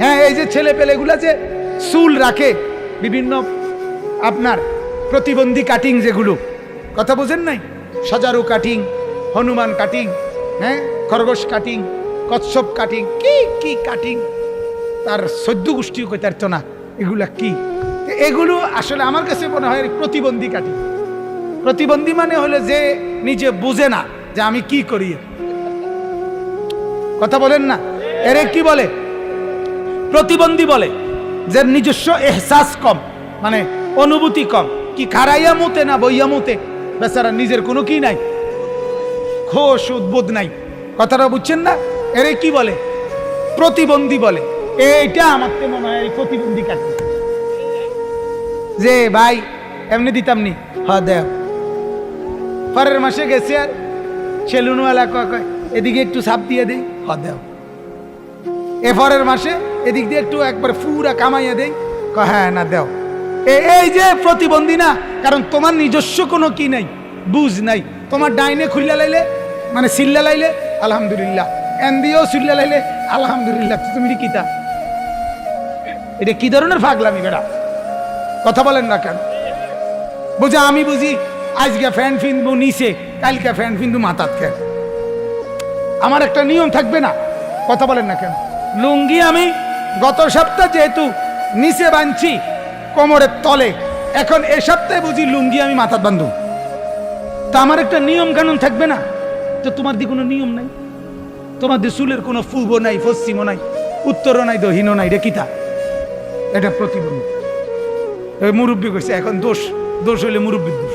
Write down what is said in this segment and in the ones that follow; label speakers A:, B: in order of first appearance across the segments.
A: হ্যাঁ এই যে ছেলে পেলেগুলা যে চুল রাখে বিভিন্ন আপনার প্রতিবন্ধী কাটিং যেগুলো। কথা বোঝেন নাই? সজারু কাটিং হনুমান কাটিং হ্যাঁ খরগোশ কাটিং কচ্ছপ কাটিং কি কি কাটিং তার সদ্য গোষ্ঠীও কইতে পারতো না, এগুলা কি? এগুলো আসলে আমার কাছে মনে হয় প্রতিবন্ধী কাটিং প্রতিবন্ধী মানে হলো যে নিজে বুঝে না যে আমি কি করি। কথা বলেন না? এরে কি বলে? প্রতিবন্ধী বলে যে নিজস্ব এহসাস কম মানে অনুভূতি কম। কি খারাইয়া মুতে না বইয়া মুতে, বেচারা নিজের কোনো কি নাই। খোশ উদ্বোধ নাই। কথাটা বুঝছেন না? এরে কি বলে? প্রতিবন্ধী বলে। এইটা আমার তো মনে হয় প্রতিবন্ধী কাটে যে ভাই, এমনি দিতাম নি? হ, দেও। পরের মাসে গেছে আর সেলুনওয়ালা কয় কয়, এদিকে একটু সাপ দিয়ে দেই। হ, দেও। এ পরের মাসে এদিক দিয়ে একটু একবার ফুরা কামাইয়া দেই। হ্যাঁ না, দেও। এই যে প্রতিবন্ধী না, কারণ তোমার নিজস্ব কোনো কি নাই, বুঝ নাই। তোমার ডাইনে খুললা লাইলে মানে সিল্লা লাইলে, আলহামদুলিল্লাহ। এন দিয়েও সিল্লা লাইলে, আলহামদুলিল্লাহ, তুমি কিতা? এটা কি ধরনের ফাগলামি বেড়া? কথা বলেন না কেন? বুঝা, আমি বুঝি, আজকে ফ্যান ফিনবো নিচে, কালকে ফ্যান ফিনবো মাথাত কেন আমার একটা নিয়ম থাকবে না, কথা বলেন না কেন? লুঙ্গি আমি গত সপ্তাহ যেহেতু নিচে বাঁধছি কোমরের তলে, এখন এ সপ্তাহে বুঝি লুঙ্গি আমি মাথাত বান্ধব তা আমার একটা নিয়ম কানুন থাকবে না তো তোমার দিয়ে কোনো নিয়ম নাই? তোমার দিয়ে চুলের কোনো পূর্ব নাই, পশ্চিমও নাই, উত্তরও নাই, দক্ষিণও নাই রে কিতা এটা প্রতিবন্ধ। মুরব্বী কইছে, এখন দোষ দোষ হইলে মুরব্বীর দোষ।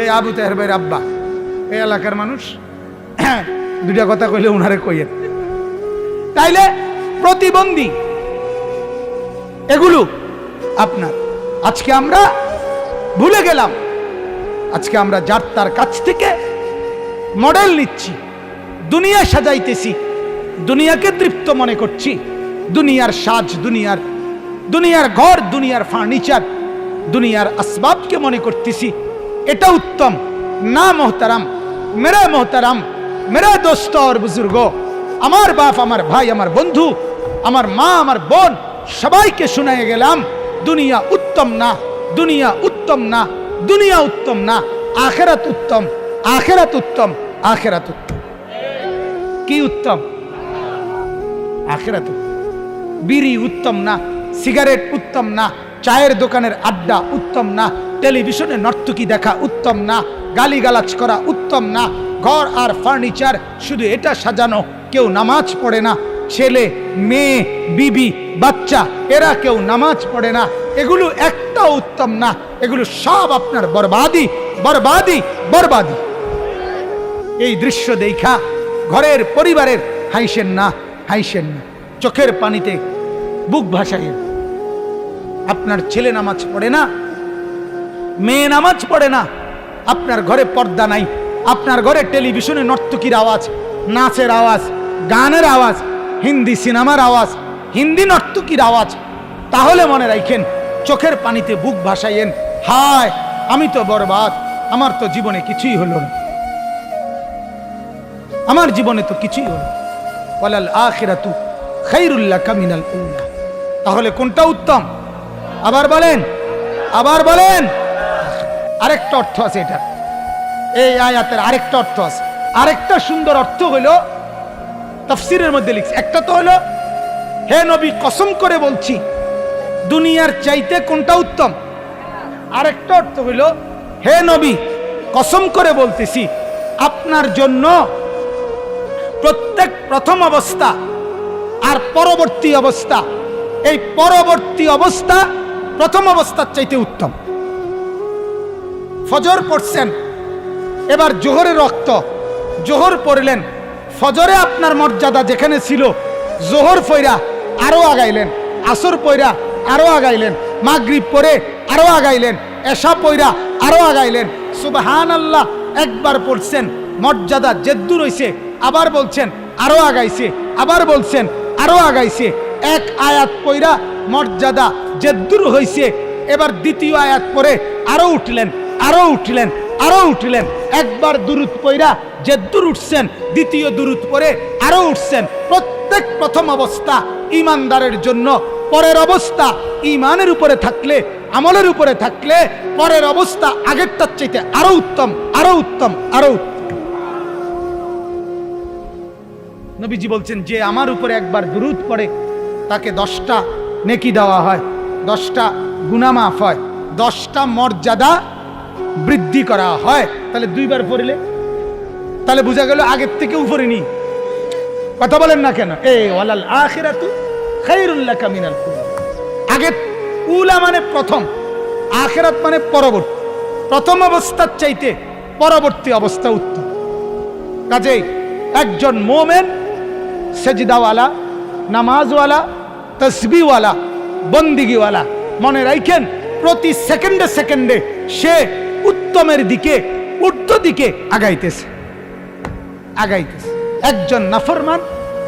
A: এই আবু তাহের ভাইয়ের আব্বা, এই এলাকার মানুষ দুটা কথা কইলে উনারে কইয়েন। তাইলে প্রতিবন্ধী। এগুলো আপনার। আজকে আমরা ভুলে গেলাম। আজকে আমরা যার তার কাছ থেকে মডেল নিচ্ছি। দুনিয়া সাজাইতেছি। দুনিয়াকে তৃপ্ত মনে করছি। দুনিয়ার সাজ, দুনিয়ার দুনিয়ার ঘর, দুনিয়ার ফার্নিচার দুনিয়ার আসবাবকে মনে করতেছি। এটা উত্তম। না মোহতারাম। মেরা মোহতারাম। মেরা দোস্ত আর বুজুর্গ। আমার বাপ, আমার ভাই, আমার বন্ধু আমার মা, আমার বোন, সবাইকে শুনাই গেলাম, দুনিয়া উত্তম না, দুনিয়া উত্তম না, দুনিয়া উত্তম না, আখেরাত উত্তম আখেরাত উত্তম আখেরাত উত্তম কি উত্তম আখেরাত। বিড়ি উত্তম না, সিগারেট উত্তম না, চায়ের দোকানের আড্ডা উত্তম না, টেলিভিশনে নর্তকী দেখা উত্তম না, গালিগালাজ করা উত্তম না, ঘর আর ফার্নিচার, শুধু এটা সাজানো, কেউ নামাজ পড়ে না ছেলে, মেয়ে, বিবি, বাচ্চা, এরা কেউ নামাজ পড়ে না। এগুলো একটাও উত্তম না। এগুলো সব আপনার বরবাদি বরবাদি বরবাদি। এই দৃশ্য দেখা ঘরের পরিবারের হাইসেন না হাইসেন না। চোখের পানিতে বুক ভাসাইয়েন আপনার ছেলে নামাজ পড়ে না, মেয়ে নামাজ পড়ে না। আপনার ঘরে পর্দা নাই। আপনার ঘরে টেলিভিশনে নর্তকীর আওয়াজ, নাচের আওয়াজ, গানের আওয়াজ হিন্দি সিনেমার আওয়াজ, হিন্দি নর্তকীর আওয়াজ, তাহলে মনে রাখেন চোখের পানিতে বুক ভাসাইয়েন, হায়, আমি তো বরবাদ, আমার তো জীবনে কিছুই হলো না। আমার জীবনে তো কিছুই হলো ওয়ালাল আখিরাতু খাইরুল্লাহ কামিনাল উল্লাহ তাহলে কোনটা উত্তম? আবার বলেন আবার বলেন। আরেকটা অর্থ আছে এটা। এই আয়াতের আরেকটা অর্থ আছে। আরেকটা সুন্দর অর্থ হইল তফসিরের মধ্যে লিখছে, একটা তো হলো, হে নবী, কসম করে বলছি, দুনিয়ার চাইতে কোনটা উত্তম? আরেকটা অর্থ হইল হে নবী, কসম করে বলতেছি, আপনার জন্য প্রত্যেক প্রথম অবস্থা আর পরবর্তী অবস্থা, এই পরবর্তী অবস্থা প্রথম অবস্থার চাইতে উত্তম। ফজর পড়ছেন, এবার জোহরের রক্ত, জোহর পড়লেন ফজরে আপনার মর্যাদা যেখানে ছিল, জোহর ফইরা আরও আগাইলেন, আসর পয়রা আরও আগাইলেন, মাগরিব পরে আরও আগাইলেন এসা পয়রা আরও আগাইলেন। সুবহান আল্লাহ একবার পড়ছেন মর্যাদা জেদ্দুর হইছে, আবার বলছেন, আরও আগাইছে, আবার বলছেন, আরও আগাইছে। এক আয়াত পয়রা মর্যাদা জেদ্দুর হইছে, এবার দ্বিতীয় আয়াত পরে আরও উঠলেন আরও উঠলেন। আরও উঠলেন। একবার দুরুদ পয়রা জেদ্দুর উঠছেন, দ্বিতীয় দুরুদ পরে আরও উঠছেন। প্রত্যেক প্রথম অবস্থা ইমানদারের জন্য, পরের অবস্থা ইমানের উপরে থাকলে, আমলের উপরে থাকলে, পরের অবস্থা আগেরটার চাইতে আরও উত্তম আরও উত্তম, আরও নবীজি বলছেন, যে আমার উপরে একবার দুরুদ পড়ে, তাকে দশটা নেকি দেওয়া হয়, দশটা গুনামাফ হয়, দশটা মর্যাদা বৃদ্ধি করা হয়। তাহলে দুইবার পড়লে? তাহলে বোঝা গেল আগের থেকে উপরে নি কথা বলেন না কেন? এ, ওয়ালাল আখিরাতু খাইরুল্লাহ কামিনাল আগে উলা মানে প্রথম, আখেরাত মানে পরবর্তী। প্রথম অবস্থার চাইতে পরবর্তী অবস্থা উত্তম। কাজেই একজন মোমেন, সেজদাওয়ালা, নামাজওয়ালা, তসবিওয়ালা, বন্দিগিওয়ালা, মনে রাখেন প্রতি সেকেন্ডে সেকেন্ডে সে উত্তমের দিকে উর্ধ্ব দিকে আগাইতেছে। আগাইতেছে। একজন নাফরমান,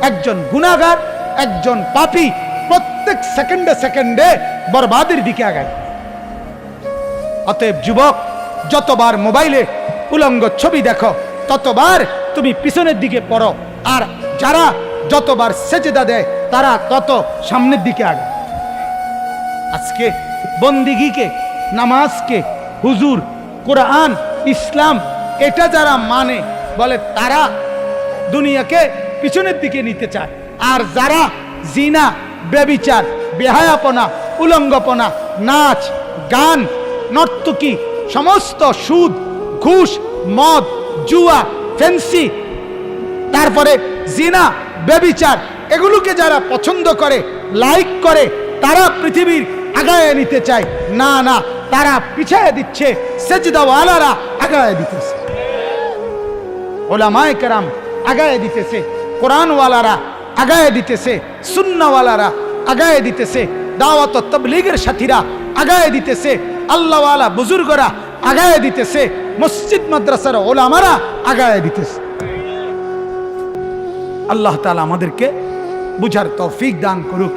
A: একজন গুনাগার একজন পাপী প্রত্যেক সেকেন্ডে সেকেন্ডে বরবাদের দিকে আগায়। অতএব যুবক, যতবার মোবাইলে উলঙ্গ ছবি দেখো, ততবার তুমি পিছনের দিকে পড়ো, আর যারা যতবার সেজেদা দেয়, তারা তত সামনের দিকে আগায়। আজকে বন্দিগিকে, নামাজকে, হুজুর কোরআন, ইসলাম, এটা যারা মানে বলে তারা দুনিয়াকে পিছনের দিকে নিতে চায়। আর যারা জিনা বেবিচার বেহায়াপনা, উলঙ্গপনা, নাচ, গান, নর্তকী, সমস্ত সুদ, ঘুষ, মদ, জুয়া, ফেন্সি, তারপরে জিনা বেবিচার এগুলোকে যারা পছন্দ করে, লাইক করে, তারা পৃথিবীর আগায় নিতে চায়। না না তারা পিছিয়ে দিচ্ছে, সেজদাওয়ালারা আগায় দিতেছে। ওলামায় কেরাম আগায় দিতেছে, কোরআনওয়ালারা আগায় দিতেছে, সুন্নাওয়ালারা আগায় দিতেছে, দাওয়াত তবলিগের সাথীরা আগায় দিতেছে, আল্লাহওয়ালা বুজুর্গরা আগায় দিতেছে, মসজিদ মাদ্রাসার ওলামারা আগায় দিতেছে। আল্লাহ তাআলা আমাদেরকে বুঝার তৌফিক দান করুক।